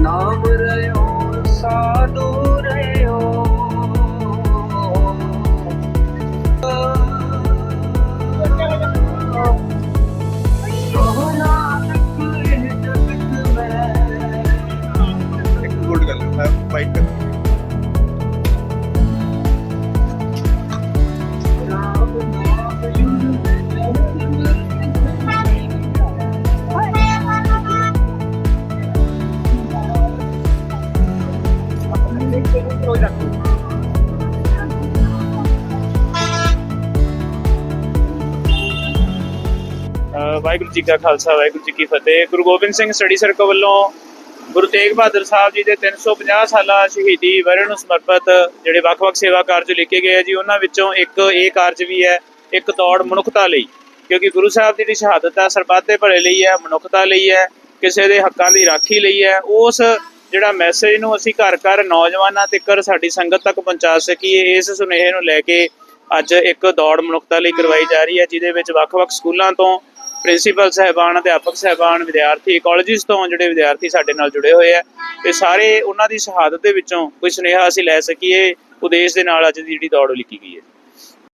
ਨਾਮ ਰਿਓ ਸਾਧੂ ਰਿਓ ਸੋਹਣਾ ਕੋਈ ਜਗਤ ਮੈਂ ਇੱਕ ਗੋਲਡ ਕਰ ਲੈ ਮੈਂ ਵਾਹਿਗੁਰੂ ਜੀ ਕਾ ਖਾਲਸਾ, ਵਾਹਿਗੁਰੂ ਜੀ ਕੀ ਫਤਿਹ। ਗੁਰੂ ਗੋਬਿੰਦ ਸਿੰਘ ਸਟੱਡੀ ਸਰਕਲ ਵੱਲੋਂ ਗੁਰੂ ਤੇਗ ਬਹਾਦਰ ਸਾਹਿਬ ਜੀ ਦੇ 350 ਸਾਲਾ ਸ਼ਹੀਦੀ ਵਰ੍ਹੇ ਨੂੰ ਸਮਰਪਿਤ ਜਿਹੜੇ ਵੱਖ-ਵੱਖ ਸੇਵਾ ਕਾਰਜ ਲਿਖੇ ਗਏ ਆ ਜੀ, ਉਹਨਾਂ ਵਿੱਚੋਂ ਇੱਕ ਇਹ ਕਾਰਜ ਵੀ ਹੈ, ਇੱਕ ਦੌੜ ਮਨੁੱਖਤਾ ਲਈ। ਕਿਉਂਕਿ ਗੁਰੂ ਸਾਹਿਬ ਦੀ ਜਿਹੜੀ ਸ਼ਹਾਦਤ ਹੈ ਸਰਬੱਤ ਦੇ ਭਲੇ ਲਈ ਹੈ, ਮਨੁੱਖਤਾ ਲਈ ਹੈ, ਕਿਸੇ ਦੇ ਹੱਕਾਂ ਦੀ ਰਾਖੀ ਲਈ ਹੈ। ਉਸ ਜਿਹੜਾ ਮੈਸੇਜ ਨੂੰ ਅਸੀਂ ਘਰ ਘਰ ਨੌਜਵਾਨਾਂ ਤੱਕ ਸਾਡੀ ਸੰਗਤ ਤੱਕ ਪਹੁੰਚਾ ਸਕੀਏ, ਇਸ ਸੁਨੇਹੇ ਨੂੰ ਲੈ ਕੇ ਅੱਜ ਇੱਕ ਦੌੜ ਮਨੁੱਖਤਾ ਲਈ ਕਰਵਾਈ ਜਾ ਰਹੀ ਹੈ, ਜਿਹਦੇ ਵਿੱਚ ਵੱਖ-ਵੱਖ ਸਕੂਲਾਂ ਤੋਂ ਪ੍ਰਿੰਸੀਪਲ ਸਹਿਬਾਨ, ਅਧਿਆਪਕ ਸਹਿਬਾਨ, ਵਿਦਿਆਰਥੀ ਕਾਲਜਿਸ ਤੋਂ ਜਿਹੜੇ ਵਿਦਿਆਰਥੀ ਸਾਡੇ ਨਾਲ ਜੁੜੇ ਹੋਏ ਆ, ਤੇ ਸਾਰੇ ਉਹਨਾਂ ਦੀ ਸ਼ਹਾਦਤ ਦੇ ਵਿੱਚੋਂ ਕੋਈ ਸੁਨੇਹਾ ਅਸੀਂ ਲੈ ਸਕੀਏ, ਉਦੇਸ਼ ਦੇ ਨਾਲ ਅੱਜ ਦੀ ਜਿਹੜੀ ਦੌੜ ਲਿਖੀ ਗਈ ਹੈ।